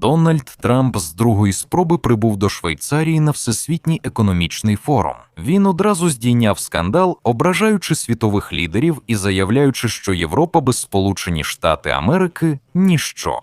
Дональд Трамп з другої спроби прибув до Швейцарії на Всесвітній економічний форум. Він одразу здійняв скандал, ображаючи світових лідерів і заявляючи, що Європа без Сполучені Штати Америки ніщо.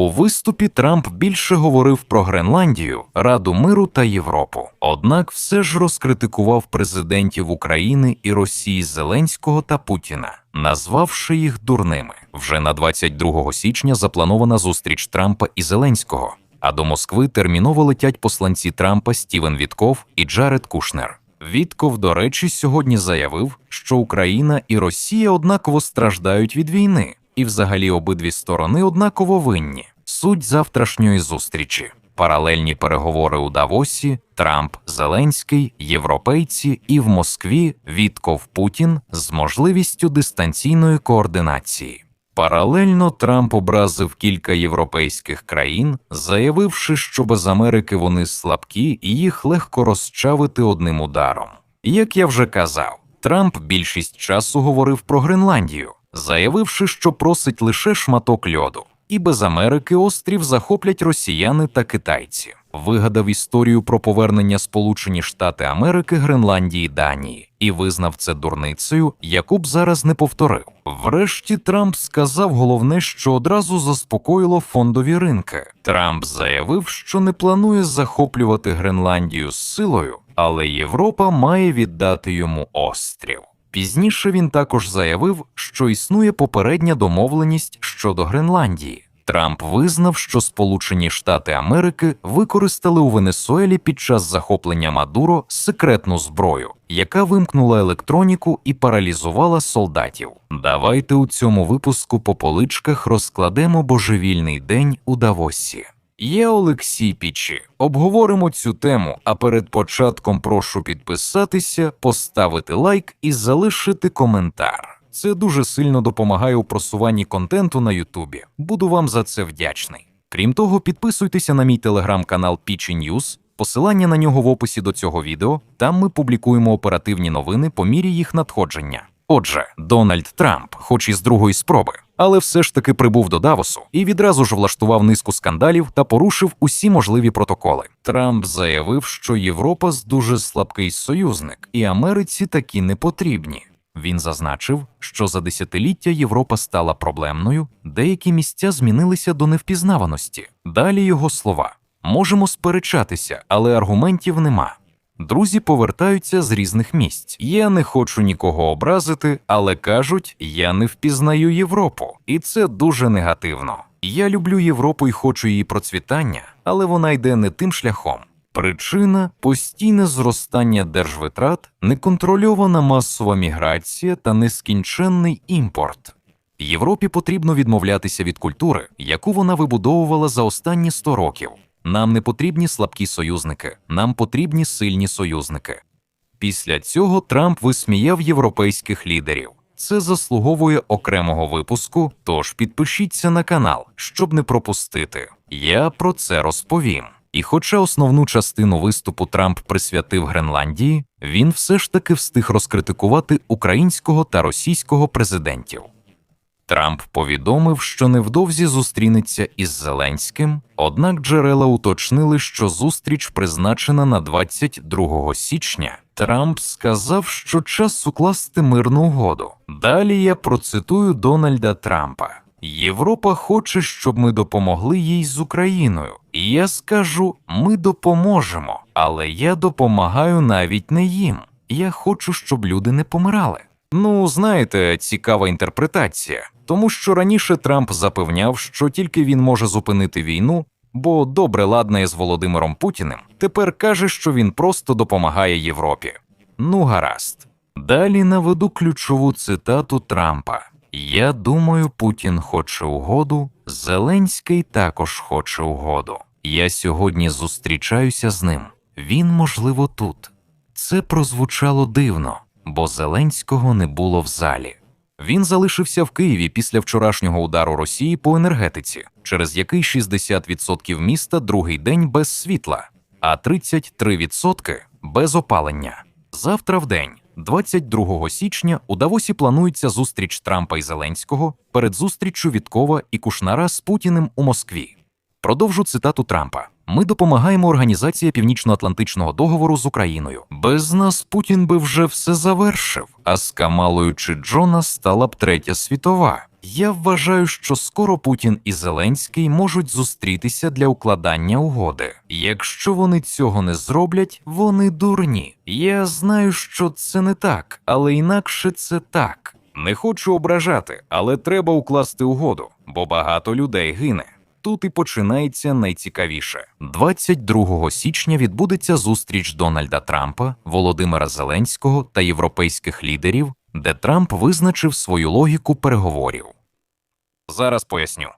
У виступі Трамп більше говорив про Гренландію, Раду миру та Європу. Однак все ж розкритикував президентів України і Росії Зеленського та Путіна, назвавши їх дурними. Вже на 22 січня запланована зустріч Трампа і Зеленського. А до Москви терміново летять посланці Трампа Стівен Вітков і Джаред Кушнер. Вітков, до речі, сьогодні заявив, що Україна і Росія однаково страждають від війни, і взагалі обидві сторони однаково винні. Суть завтрашньої зустрічі. Паралельні переговори у Давосі, Трамп, Зеленський, європейці і в Москві Вітков Путін з можливістю дистанційної координації. Паралельно Трамп образив кілька європейських країн, заявивши, що без Америки вони слабкі і їх легко розчавити одним ударом. Як я вже казав, Трамп більшість часу говорив про Гренландію, заявивши, що просить лише шматок льоду, і без Америки острів захоплять росіяни та китайці. Вигадав історію про повернення Сполучені Штати Америки Гренландії Данії і визнав це дурницею, яку б зараз не повторив. Врешті Трамп сказав головне, що одразу заспокоїло фондові ринки. Трамп заявив, що не планує захоплювати Гренландію з силою, але Європа має віддати йому острів. Пізніше він також заявив, що існує попередня домовленість щодо Гренландії. Трамп визнав, що Сполучені Штати Америки використали у Венесуелі під час захоплення Мадуро секретну зброю, яка вимкнула електроніку і паралізувала солдатів. Давайте у цьому випуску по поличках розкладемо божевільний день у Давосі. Я Олексій Пічі. Обговоримо цю тему. А перед початком прошу підписатися, поставити лайк і залишити коментар. Це дуже сильно допомагає у просуванні контенту на Ютубі. Буду вам за це вдячний. Крім того, підписуйтеся на мій телеграм-канал Пічі News, посилання на нього в описі до цього відео. Там ми публікуємо оперативні новини по мірі їх надходження. Отже, Дональд Трамп, хоч і з другої спроби, але все ж таки прибув до Давосу і відразу ж влаштував низку скандалів та порушив усі можливі протоколи. Трамп заявив, що Європа дуже слабкий союзник, і Америці такі не потрібні. Він зазначив, що за десятиліття Європа стала проблемною, деякі місця змінилися до невпізнаваності. Далі його слова: можемо сперечатися, але аргументів нема. Друзі повертаються з різних місць. Я не хочу нікого образити, але кажуть, я не впізнаю Європу, і це дуже негативно. Я люблю Європу і хочу її процвітання, але вона йде не тим шляхом. Причина постійне зростання держвитрат, неконтрольована масова міграція та нескінченний імпорт. Європі потрібно відмовлятися від культури, яку вона вибудовувала за останні 100 років. Нам не потрібні слабкі союзники, нам потрібні сильні союзники. Після цього Трамп висміяв європейських лідерів. Це заслуговує окремого випуску, тож підпишіться на канал, щоб не пропустити. Я про це розповім. І хоча основну частину виступу Трамп присвятив Гренландії, він все ж таки встиг розкритикувати українського та російського президентів. Трамп повідомив, що невдовзі зустрінеться із Зеленським, однак джерела уточнили, що зустріч призначена на 22 січня. Трамп сказав, що час укласти мирну угоду. Далі я процитую Дональда Трампа. Європа хоче, щоб ми допомогли їй з Україною. І я скажу: ми допоможемо, але я допомагаю навіть не їм. Я хочу, щоб люди не помирали. Ну, знаєте, цікава інтерпретація, тому що раніше Трамп запевняв, що тільки він може зупинити війну, бо добре ладнає з Володимиром Путіним. Тепер каже, що він просто допомагає Європі. Ну, гаразд. Далі наведу ключову цитату Трампа. Я думаю, Путін хоче угоду, Зеленський також хоче угоду. Я сьогодні зустрічаюся з ним. Він, можливо, тут. Це прозвучало дивно, бо Зеленського не було в залі. Він залишився в Києві після вчорашнього удару Росії по енергетиці, через який 60% міста другий день без світла, а 33% без опалення. Завтра в день, 22 січня, у Давосі планується зустріч Трампа і Зеленського перед зустріччю Віткова і Кушнара з Путіним у Москві. Продовжу цитату Трампа. Ми допомагаємо організації Північно-Атлантичного договору з Україною. Без нас Путін би вже все завершив, а з Камалою чи Джона стала б третя світова. Я вважаю, що скоро Путін і Зеленський можуть зустрітися для укладання угоди. Якщо вони цього не зроблять, вони дурні. Я знаю, що це не так, але інакше це так. Не хочу ображати, але треба укласти угоду, бо багато людей гине. Тут і починається найцікавіше. 22 січня відбудеться зустріч Дональда Трампа, Володимира Зеленського та європейських лідерів, де Трамп визначив свою логіку переговорів. Зараз поясню.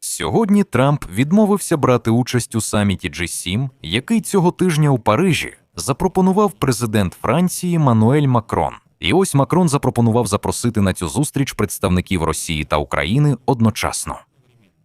Сьогодні Трамп відмовився брати участь у саміті G7, який цього тижня у Парижі запропонував президент Франції Мануель Макрон. І ось Макрон запропонував запросити на цю зустріч представників Росії та України одночасно.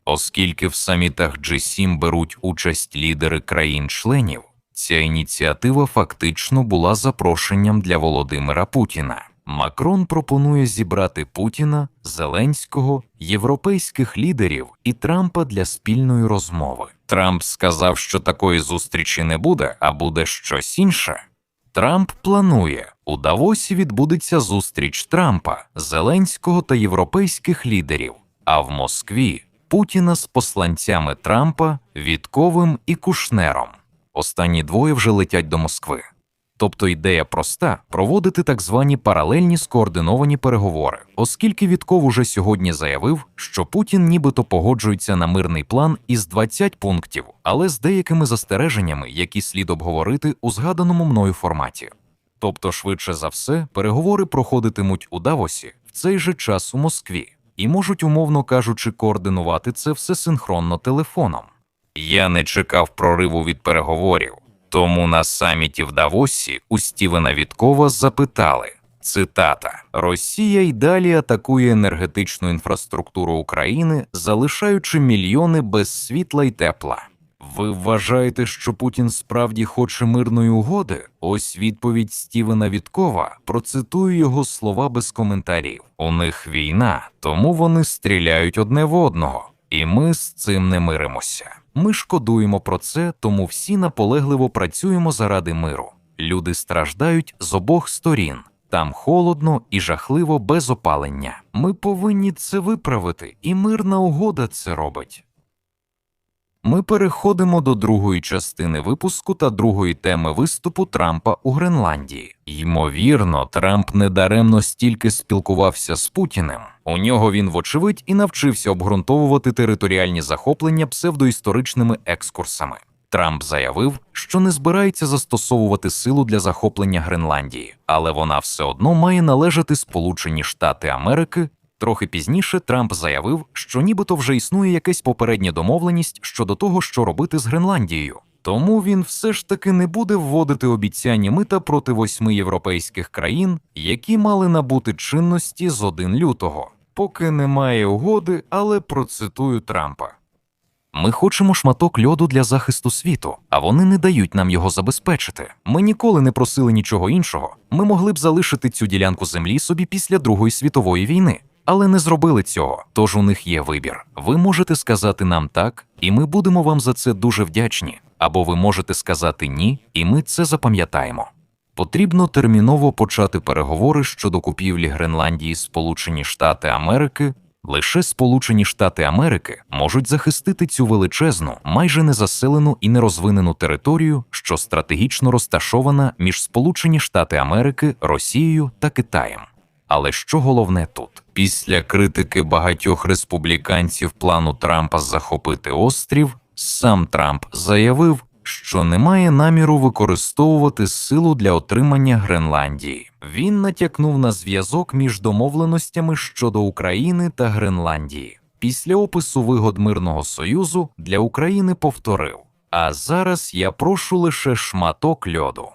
Оскільки в самітах G7 беруть участь лідери країн-членів, ця ініціатива фактично була запрошенням для Володимира Путіна. Макрон пропонує зібрати Путіна, Зеленського, європейських лідерів і Трампа для спільної розмови. Трамп сказав, що такої зустрічі не буде, а буде щось інше. Трамп планує у Давосі відбудеться зустріч Трампа, Зеленського та європейських лідерів, а в Москві Путіна з посланцями Трампа, Вітковим і Кушнером. Останні двоє вже летять до Москви. Тобто ідея проста проводити так звані паралельні скоординовані переговори, оскільки Вітков уже сьогодні заявив, що Путін нібито погоджується на мирний план із 20 пунктів, але з деякими застереженнями, які слід обговорити у згаданому мною форматі. Тобто, швидше за все, переговори проходитимуть у Давосі в цей же час у Москві і можуть, умовно кажучи, координувати це все синхронно телефоном. Я не чекав прориву від переговорів, тому на саміті в Давосі у Стівена Віткова запитали. Цитата: Росія й далі атакує енергетичну інфраструктуру України, залишаючи мільйони без світла й тепла. Ви вважаєте, що Путін справді хоче мирної угоди? Ось відповідь Стівена Віткова. Процитую його слова без коментарів. У них війна, тому вони стріляють одне в одного, і ми з цим не миримося. Ми шкодуємо про це, тому всі наполегливо працюємо заради миру. Люди страждають з обох сторін. Там холодно і жахливо без опалення. Ми повинні це виправити, і мирна угода це робить. Ми переходимо до другої частини випуску та другої теми виступу Трампа у Гренландії. Ймовірно, Трамп недаремно стільки спілкувався з Путіним. У нього він, вочевидь, і навчився обґрунтовувати територіальні захоплення псевдоісторичними екскурсами. Трамп заявив, що не збирається застосовувати силу для захоплення Гренландії, але вона все одно має належати Сполучені Штати Америки. Трохи пізніше Трамп заявив, що нібито вже існує якась попередня домовленість щодо того, що робити з Гренландією. Тому він все ж таки не буде вводити обіцяні мита проти восьми європейських країн, які мали набути чинності з 1 лютого. Поки немає угоди, але процитую Трампа. Ми хочемо шматок льоду для захисту світу, а вони не дають нам його забезпечити. Ми ніколи не просили нічого іншого. Ми могли б залишити цю ділянку землі собі після Другої світової війни, але не зробили цього. Тож у них є вибір. Ви можете сказати нам так, і ми будемо вам за це дуже вдячні. Або ви можете сказати ні, і ми це запам'ятаємо. Потрібно терміново почати переговори щодо купівлі Гренландії Сполучені Штати Америки. Лише Сполучені Штати Америки можуть захистити цю величезну, майже незаселену і нерозвинену територію, що стратегічно розташована між Сполучені Штати Америки, Росією та Китаєм. Але що головне тут? Після критики багатьох республіканців плану Трампа захопити острів, сам Трамп заявив, що не має наміру використовувати силу для отримання Гренландії. Він натякнув на зв'язок між домовленостями щодо України та Гренландії. Після опису вигод мирного союзу для України повторив: А зараз я прошу лише шматок льоду.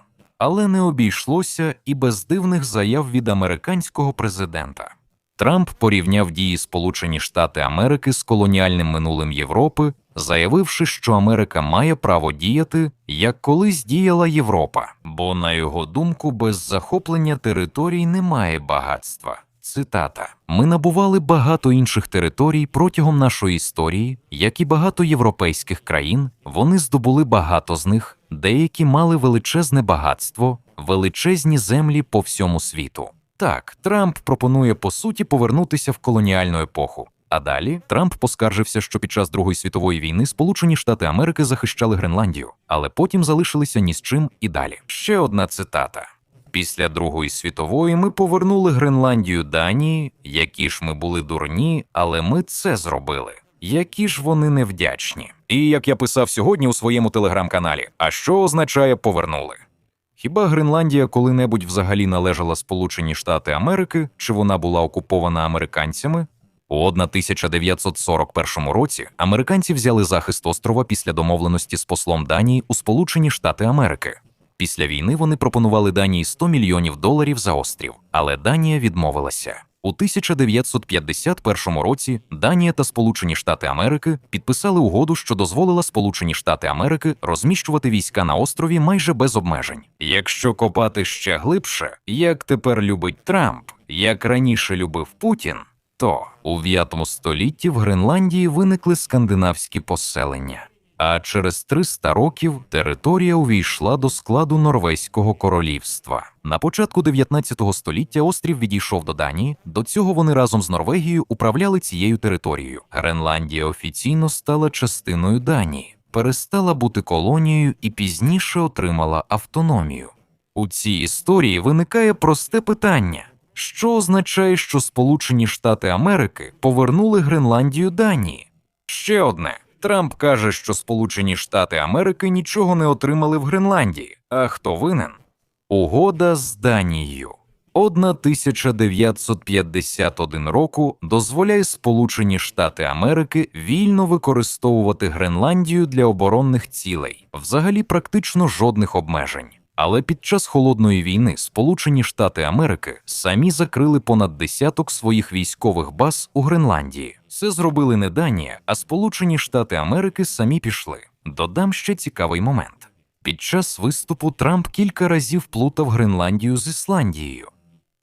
Але не обійшлося і без дивних заяв від американського президента. Трамп порівняв дії Сполучені Штати Америки з колоніальним минулим Європи, заявивши, що Америка має право діяти, як колись діяла Європа, бо, на його думку, без захоплення територій немає багатства. Цитата: Ми набували багато інших територій протягом нашої історії, як і багато європейських країн. Вони здобули багато з них, деякі мали величезне багатство, величезні землі по всьому світу. Так, Трамп пропонує по суті повернутися в колоніальну епоху. А далі Трамп поскаржився, що під час Другої світової війни Сполучені Штати Америки захищали Гренландію, але потім залишилися ні з чим і далі. Ще одна цитата. Після Другої світової ми повернули Гренландію Данії, які ж ми були дурні, але ми це зробили. Які ж вони невдячні. І як я писав сьогодні у своєму телеграм-каналі, а що означає повернули? Хіба Гренландія коли-небудь взагалі належала Сполучені Штати Америки, чи вона була окупована американцями? У 1941 році американці взяли захист острова після домовленості з послом Данії у Сполучені Штати Америки. Після війни вони пропонували Данії 100 мільйонів доларів за острів, але Данія відмовилася. У 1951 році Данія та Сполучені Штати Америки підписали угоду, що дозволила Сполучені Штати Америки розміщувати війська на острові майже без обмежень. Якщо копати ще глибше, як тепер любить Трамп, як раніше любив Путін, то у 9 столітті в Гренландії виникли скандинавські поселення. А через 300 років територія увійшла до складу Норвезького королівства. На початку 19 століття острів відійшов до Данії. До цього вони разом з Норвегією управляли цією територією. Гренландія офіційно стала частиною Данії, перестала бути колонією і пізніше отримала автономію. У цій історії виникає просте питання: що означає, що Сполучені Штати Америки повернули Гренландію Данії? Ще одне. Трамп каже, що Сполучені Штати Америки нічого не отримали в Гренландії. А хто винен? Угода з Данією. 1951 року дозволяє Сполучені Штати Америки вільно використовувати Гренландію для оборонних цілей, взагалі практично жодних обмежень. Але під час холодної війни Сполучені Штати Америки самі закрили понад десяток своїх військових баз у Гренландії. Це зробили не Данія, а Сполучені Штати Америки самі пішли. Додам ще цікавий момент. Під час виступу Трамп кілька разів плутав Гренландію з Ісландією.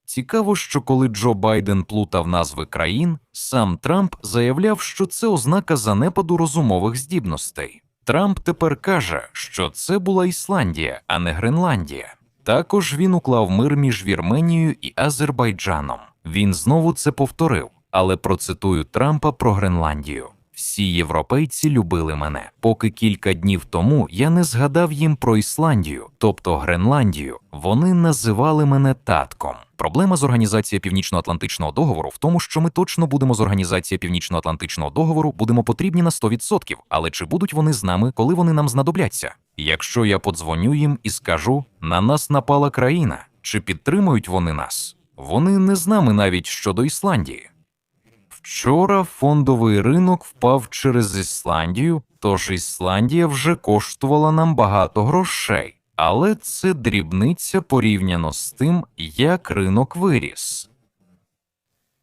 Цікаво, що коли Джо Байден плутав назви країн, сам Трамп заявляв, що це ознака занепаду розумових здібностей. Трамп тепер каже, що це була Ісландія, а не Гренландія. Також він уклав мир між Вірменією і Азербайджаном. Він знову це повторив, але процитую Трампа про Гренландію. Всі європейці любили мене, поки кілька днів тому я не згадав їм про Ісландію, тобто Гренландію. Вони називали мене татком. Проблема з організацією Північно-Атлантичного договору в тому, що ми точно будемо з організацією Північно-Атлантичного договору, будемо потрібні на 100%, але чи будуть вони з нами, коли вони нам знадобляться? Якщо я подзвоню їм і скажу, на нас напала країна, чи підтримують вони нас? Вони не з нами навіть щодо Ісландії. Вчора фондовий ринок впав через Ісландію, тож Ісландія вже коштувала нам багато грошей, але це дрібниця порівняно з тим, як ринок виріс.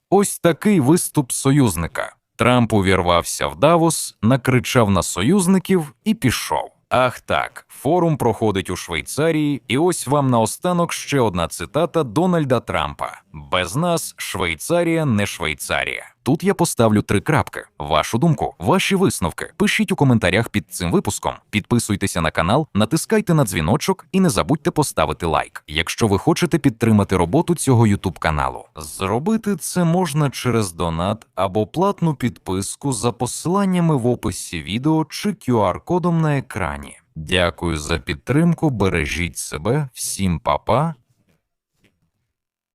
Ось такий виступ союзника. Трамп увірвався в Давос, накричав на союзників і пішов. Ах так, форум проходить у Швейцарії, і ось вам наостанок ще одна цитата Дональда Трампа: Без нас Швейцарія не Швейцарія. Тут я поставлю три крапки. Вашу думку, ваші висновки. Пишіть у коментарях під цим випуском. Підписуйтеся на канал, натискайте на дзвіночок і не забудьте поставити лайк, якщо ви хочете підтримати роботу цього YouTube каналу. Зробити це можна через донат або платну підписку за посиланнями в описі відео чи QR-кодом на екрані. Дякую за підтримку, бережіть себе, всім па-па